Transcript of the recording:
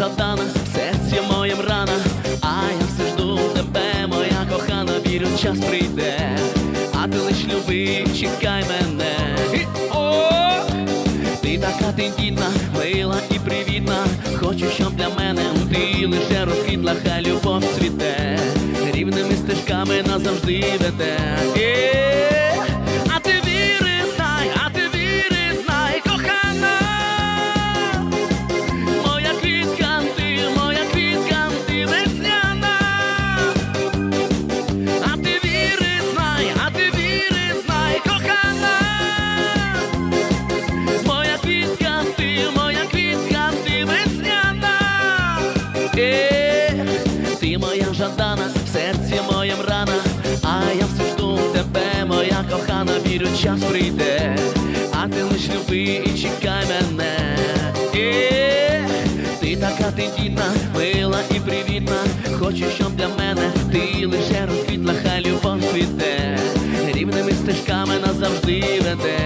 Жадана, в серці моєм рана, а я все жду тебе, моя кохана, вірю, час прийде, а ти лиш люби, чекай мене. Ти така тендітна, мила і привітна. Хочу, щоб для мене ти лише розквітла, хай любов цвіте, рівними стежками назавжди веде. Серці моєм рана, а я все жду тебе, моя кохана, вірю, час прийде, а ти лиш люби і чекай мене. Ех, ти така тендітна, мила і привітна. Хочу, щоб для мене ти лише розквітла, хай любов цвіте, рівними стежками назавжди веде.